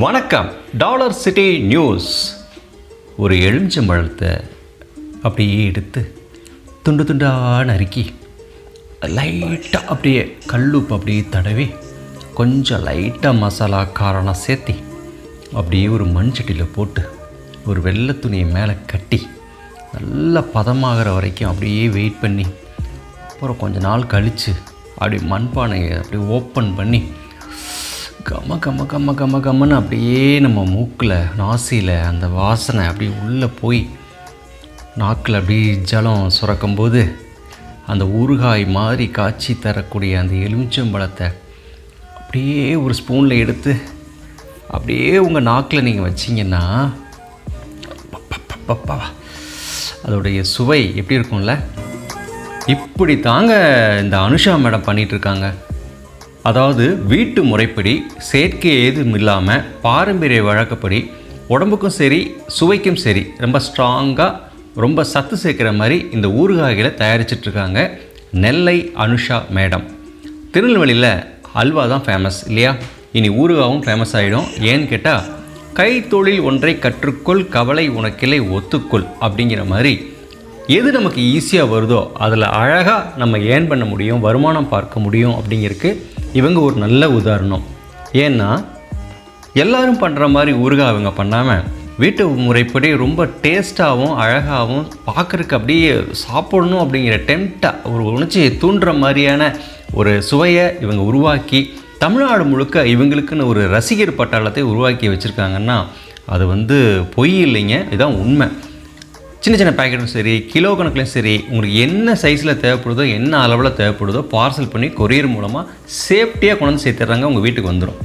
வணக்கம். Dollar City News. ஒரு எலுமிச்சம்பழத்தை அப்படியே எடுத்து துண்டு துண்டாக நறுக்கி லைட்டாக அப்படியே கல்லுப்பு அப்படியே தடவி கொஞ்சம் லைட்டாக மசாலா காரணம் சேர்த்தி அப்படியே ஒரு மண் சட்டியில் போட்டு ஒரு வெள்ளை துணியை மேலே கட்டி நல்லா பதமாகிற வரைக்கும் அப்படியே வெயிட் பண்ணி அப்புறம் கொஞ்ச நாள் கழித்து அப்படி மண்பானையை அப்படியே ஓப்பன் பண்ணி கம கம கம கம கம்மன்னு அப்படியே நம்ம மூக்கில் நாசியில் அந்த வாசனை அப்படியே உள்ளே போய் நாக்கில் அப்படியே ஜலம் சுரக்கும்போது அந்த ஊறுகாய் மாதிரி காய்ச்சி தரக்கூடிய அந்த எலுமிச்சம்பழத்தை அப்படியே ஒரு ஸ்பூனில் எடுத்து அப்படியே உங்கள் நாக்கில் நீங்கள் வச்சிங்கன்னா அதோடைய சுவை எப்படி இருக்கும்ல? இப்படி தாங்க இந்த அனுஷா மேடம் பண்ணிகிட்ருக்காங்க இருக்காங்க. அதாவது வீட்டு முறைப்படி செயற்கை ஏதும் இல்லாமல் பாரம்பரிய வழக்கப்படி உடம்புக்கும் சரி சுவைக்கும் சரி ரொம்ப ஸ்ட்ராங்காக ரொம்ப சத்து சேர்க்குற மாதிரி இந்த ஊறுகாய்களை தயாரிச்சிட்ருக்காங்க நெல்லை அனுஷா மேடம். திருநெல்வேலியில் அல்வா தான் ஃபேமஸ் இல்லையா? இனி ஊறுகாவும் ஃபேமஸ் ஆகிடும் ஏன்னு கேட்டால் கைத்தொழில் ஒன்றை கற்றுக்கொள் கவலை உனக்கிளை ஒத்துக்கொள் அப்படிங்கிற மாதிரி எது நமக்கு ஈஸியாக வருதோ அதில் அழகாக நம்ம ஏர்ன் பண்ண முடியும் வருமானம் பார்க்க முடியும் அப்படிங்கிறதுக்கு இவங்க ஒரு நல்ல உதாரணம். ஏன்னா எல்லாரும் பண்ணுற மாதிரி ஊறுகாய் அவங்க பண்ணாமல் வீட்டு முறைப்படி ரொம்ப டேஸ்ட்டாகவும் அழகாகவும் பார்க்குறக்கு அப்படியே சாப்பிடணும் அப்படிங்கிற டெம்ட்டாக ஒரு உணர்ச்சியை தூண்டுற மாதிரியான ஒரு சுவையை இவங்க உருவாக்கி தமிழ்நாடு முழுக்க இவங்களுக்குன்னு ஒரு ரசிகர் பட்டாளத்தை உருவாக்கி வச்சுருக்காங்கன்னா அது வந்து பொய் இல்லைங்க. இதுதான் உண்மை. சின்ன சின்ன பேக்கெட்டும் சரி கிலோ கணக்குலையும் சரி உங்களுக்கு என்ன சைஸில் தேவைப்படுதோ என்ன அளவில் தேவைப்படுதோ பார்சல் பண்ணி கொரியர் மூலமாக சேஃப்டியாக கொண்டு வந்து உங்கள் வீட்டுக்கு வந்துடும்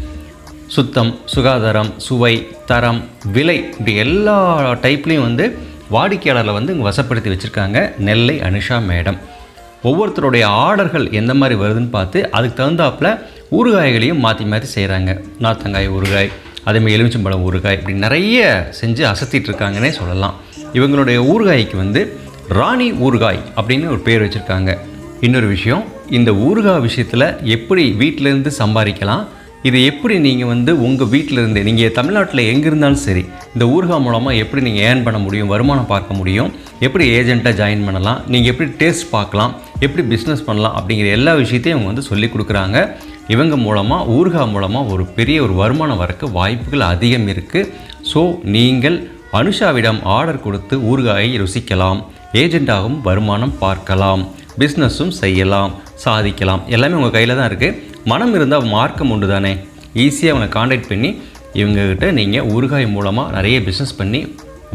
சுத்தம் சுகாதாரம் சுவை தரம் விலை இப்படி எல்லா டைப்லேயும் வந்து வாடிக்கையாளரை வந்து இங்கே வசப்படுத்தி வச்சுருக்காங்க நெல்லை அனுஷா மேடம். ஒவ்வொருத்தருடைய ஆர்டர்கள் எந்த மாதிரி வருதுன்னு பார்த்து அதுக்கு தகுந்தாப்புல ஊறுகாய்களையும் மாற்றி மாற்றி செய்கிறாங்க நார்த்தங்காய் ஊறுகாய் அதேமாதிரி எலுமிச்சம்பழம் ஊறுகாய் இப்படி நிறைய செஞ்சு அசத்திட்டு இருக்காங்கன்னே சொல்லலாம். இவங்களுடைய ஊறுகாய்க்கு வந்து ராணி ஊறுகாய் அப்படின்னு ஒரு பேர் வச்சுருக்காங்க. இன்னொரு விஷயம் இந்த ஊறுகாய் விஷயத்தில் எப்படி வீட்டிலேருந்து சம்பாதிக்கலாம் இது எப்படி நீங்கள் வந்து உங்கள் வீட்டிலேருந்து நீங்கள் தமிழ்நாட்டில் எங்கே இருந்தாலும் சரி இந்த ஊறுகாய் மூலமாக எப்படி நீங்கள் ஏர்ன் பண்ண முடியும் வருமானம் பார்க்க முடியும் எப்படி ஏஜெண்ட்டாக ஜாயின் பண்ணலாம் நீங்கள் எப்படி டேஸ்ட் பார்க்கலாம் எப்படி பிஸ்னஸ் பண்ணலாம் அப்படிங்கிற எல்லா விஷயத்தையும் அவங்க வந்து சொல்லி கொடுக்குறாங்க. இவங்க மூலமாக ஊறுகாய் மூலமாக ஒரு பெரிய ஒரு வருமானம் வரக்கு வாய்ப்புகள் அதிகம் இருக்குது ஸோ நீங்கள் அனுஷாவிடம் ஆர்டர் கொடுத்து ஊறுகாயை ருசிக்கலாம். ஏஜெண்ட்டாகவும் வருமானம் பார்க்கலாம். பிஸ்னஸும் செய்யலாம். சாதிக்கலாம். எல்லாமே உங்கள் கையில் தான் இருக்குது மனம் இருந்தால் மார்க்கம் உண்டு தானே ஈஸியாக அவங்களை காண்டாக்ட் பண்ணி இவங்ககிட்ட நீங்கள் ஊறுகாய் மூலமாக நிறைய பிஸ்னஸ் பண்ணி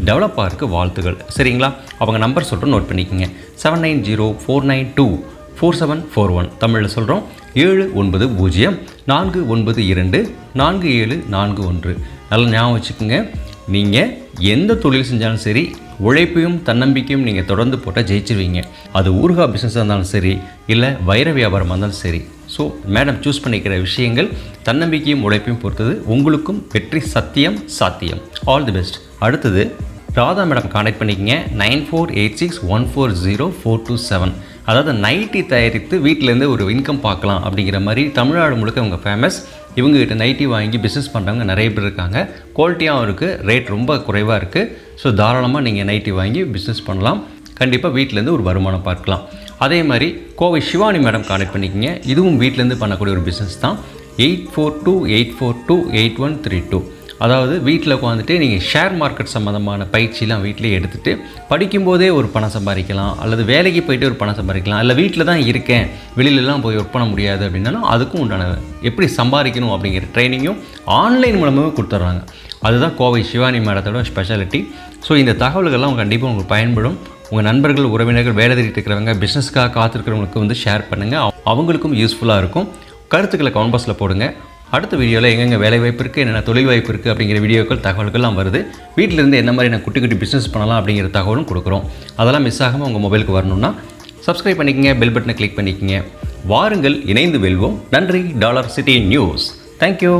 டெவலப் ஆகிறதுக்கு வாழ்த்துகள். சரிங்களா? அவங்க நம்பர் சொல்கிறோம் நோட் பண்ணிக்கோங்க. Seven nine zero four nine two four seven four one தமிழில் சொல்கிறோம் ஏழு ஒன்பது பூஜ்ஜியம் நான்கு ஒன்பது இரண்டு நான்கு ஏழு நான்கு ஒன்று. நல்லா ஞாபகம் வச்சுக்கோங்க. நீங்கள் எந்த தொழில் செஞ்சாலும் சரி உழைப்பையும் தன்னம்பிக்கையும் நீங்கள் தொடர்ந்து போட்டால் ஜெயிச்சிருவீங்க. அது ஊர்கா பிஸ்னஸாக இருந்தாலும் சரி இல்லை வைர வியாபாரமாக இருந்தாலும் சரி. ஸோ மேடம் சூஸ் பண்ணிக்கிற விஷயங்கள் தன்னம்பிக்கையும் உழைப்பையும் பொறுத்தது உங்களுக்கும் வெற்றி சத்தியம் சாத்தியம். ஆல் தி பெஸ்ட் அடுத்தது ராதா மேடம் கான்டாக்ட் பண்ணிக்கங்க. Nine four eight six one four zero four two seven. அதாவது நைட்டி தயாரித்து வீட்டிலேருந்து ஒரு இன்கம் பார்க்கலாம் அப்படிங்கிற மாதிரி தமிழ்நாடு முழுக்க அவங்க ஃபேமஸ் இவங்ககிட்ட நைட்டி வாங்கி பிஸ்னஸ் பண்ணுறவங்க நிறைய பேர் இருக்காங்க. குவாலிட்டியாகவும் இருக்குது ரேட் ரொம்ப குறைவாக இருக்குது ஸோ தாராளமாக நீங்கள் நைட்டி வாங்கி பிஸ்னஸ் பண்ணலாம். கண்டிப்பாக வீட்டிலேருந்து ஒரு வருமானம் பார்க்கலாம். அதே மாதிரி கோவை சிவானி மேடம் கான்டாக்ட் பண்ணிக்கிங்க. இதுவும் வீட்டிலேருந்து பண்ணக்கூடிய ஒரு பிஸ்னஸ் தான். Eight four two eight four two eight one three two அதாவது வீட்டில் உட்காந்துட்டு நீங்கள் ஷேர் மார்க்கெட் சம்மந்தமான பயிற்சிலாம் வீட்டிலே எடுத்துகிட்டு படிக்கும்போதே ஒரு பணம் சம்பாதிக்கலாம் அல்லது வேலைக்கு போயிட்டு ஒரு பணம் சம்பாதிக்கலாம் இல்லை வீட்டில் தான் இருக்கேன் வெளியிலலாம் போய் ஒர்க் பண்ண முடியாது அப்படின்னாலும் அதுக்கும் உண்டான எப்படி சம்பாதிக்கணும் அப்படிங்கிற ட்ரைனிங்கும் ஆன்லைன் மூலமாகவே கொடுத்துட்றாங்க அதுதான் கோவை சிவானி மேடத்தோட ஸ்பெஷாலிட்டி ஸோ இந்த தகவல்கள்லாம் கண்டிப்பாக உங்களுக்கு பயன்படும். உங்கள் நண்பர்கள் உறவினர்கள் வேலை தேடிட்டு இருக்கிறவங்க பிஸ்னஸ்க்காக காத்திருக்கிறவங்களுக்கு வந்து ஷேர் பண்ணுங்கள் அவங்களுக்கும் யூஸ்ஃபுல்லாக இருக்கும். கருத்துக்களை கவுண்ட் பாக்ஸில் போடுங்க. அடுத்த வீடியோவில் எங்கெங்கே வேலை வாய்ப்பு இருக்குது என்னென்ன தொழில் வாய்ப்பு இருக்குது அப்படிங்கிற வீடியோக்கள் தகவல்கள்லாம் வருது. வீட்டிலேருந்து என்ன மாதிரியான குட்டி குட்டி பிஸ்னஸ் பண்ணலாம் அப்படிங்கிற தகவலும் கொடுக்குறோம். அதெல்லாம் மிஸ் ஆகாமல் உங்கள் மொபைலுக்கு வரணும்னா சப்ஸ்கிரைப் பண்ணிக்கங்க பெல் பட்டனை கிளிக் பண்ணிக்கங்க. வாருங்கள் இணைந்து வெல்வோம். நன்றி டாலர் சிட்டி நியூஸ். தேங்க்யூ